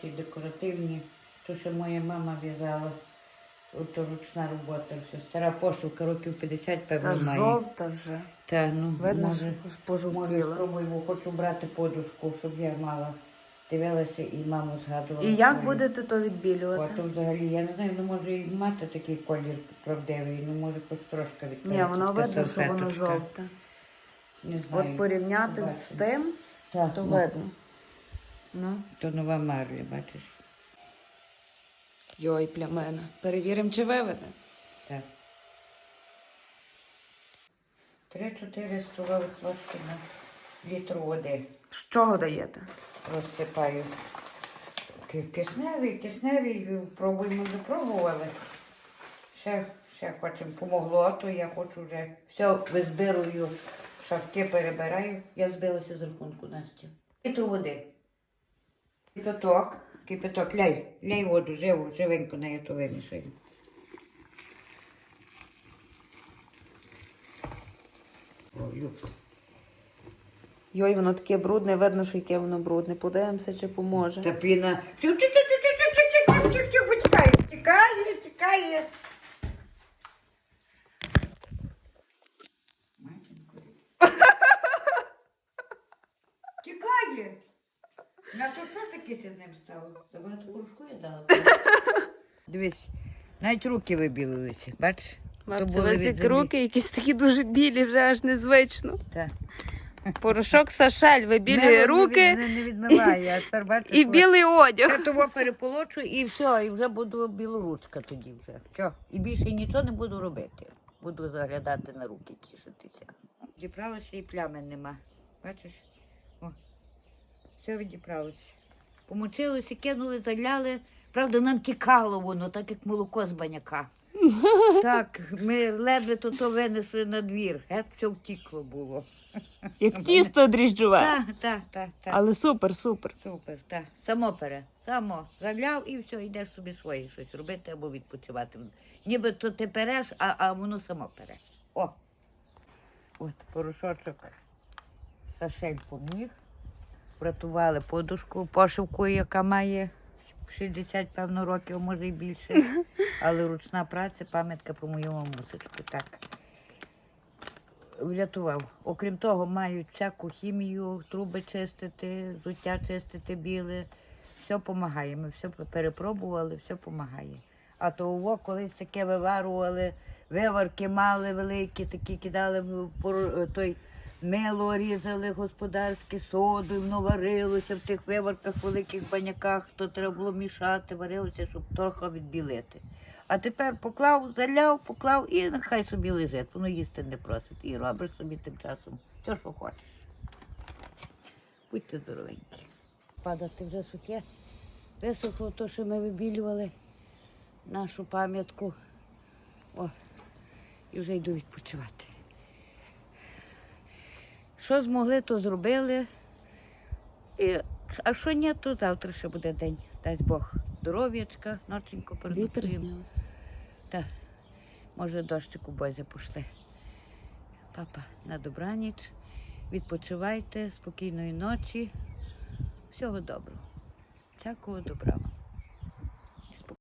Ці декоративні, то що моя мама в'язала. Ото ручна робота, все. Стара пошивка, років 50, певно, Та має. жовта вже. Та, ну, Видно, може, що може, пожовтіла. спробую, хочу брати подушку, щоб я мала. Дивилася і маму згадувала. І як будете то відбілювати? Ото взагалі, я не знаю, ну може і мати такий колір правдивий, ну може хоч трошки відкрити. Ні, воно видно, що воно жовте. Не знаю. От порівняти з Бачу. тим, Так, то ну, видно. Ну. То нова марля, бачиш. Йой, плямена. Перевіримо, чи виведе. Так. Три-чотири столових ложки на літр води З чого даєте? розсипаю. Кисневий, кисневий, пробуємо, вже пробували. Ще, ще хочемо, помогло, то я хочу вже все визбирую, шапки перебираю. Я збилася з рахунку Настя. Літр води. Кипяток, кипяток, ляй, ляй воду, живу, живенько на яту вимішуємо. Йой, воно таке брудне, видно, що яке воно брудне. Подивимося, чи поможе. Та піна. Витікає, тікає, тікає. Тікає. На то що таке з ним стало? Забагато кружку я дала. Дивись, навіть руки вибілилися, бачиш? То були Бачите, від як руки якісь такі дуже білі, вже аж незвично. Так. Порошок Сашель вибілює руки від- Не, не відмиває, а тепер бачиш. і ось. білий одяг. Я того переполочу і все, і вже буду білоручка тоді вже. Все. І більше нічого не буду робити. Буду заглядати на руки, тішитися. Діправилася і плями нема. Бачиш? Все відіправилося. Помочилося, кинули, заляли. Правда, нам тікало воно, так як молоко з баняка. Так, ми ледве то, то винесли на двір. Геть все втікло було. Як тісто дріжджове. Так, так, так, так. Але супер, супер. Супер, так. Само пере. Само заляв і все, йдеш собі своє щось робити або відпочивати. Ніби то ти переш, а, а воно само пере. О! От порошочок Сашель поміг. Врятували подушку, пошивку, яка має 60, певно, років, може і більше. Але ручна праця, пам'ятка про мою мамусечку. Так. Врятував. Окрім того, мають всяку хімію, труби чистити, взуття чистити біле. Все допомагає. Ми все перепробували, все допомагає. А то ово колись таке виварували, виварки мали великі, такі кидали в той мило різали господарське, соду, воно варилося в тих виварках, великих баняках, то треба було мішати, варилося, щоб трохи відбілити. А тепер поклав, заляв, поклав і нехай собі лежить, воно їсти не просить. І робиш собі тим часом все, що хочеш. Будьте здоровенькі. Падати вже сухе. Висохло то, що ми вибілювали нашу пам'ятку. О, і вже йду відпочивати. Що змогли, то зробили. І, а що ні, то завтра ще буде день. Дасть Бог здоров'ячка, ноченько переночуємо. Так, може дощик у бозі пошли. Папа, на добраніч. Відпочивайте, спокійної ночі. Всього доброго. Всякого добра вам.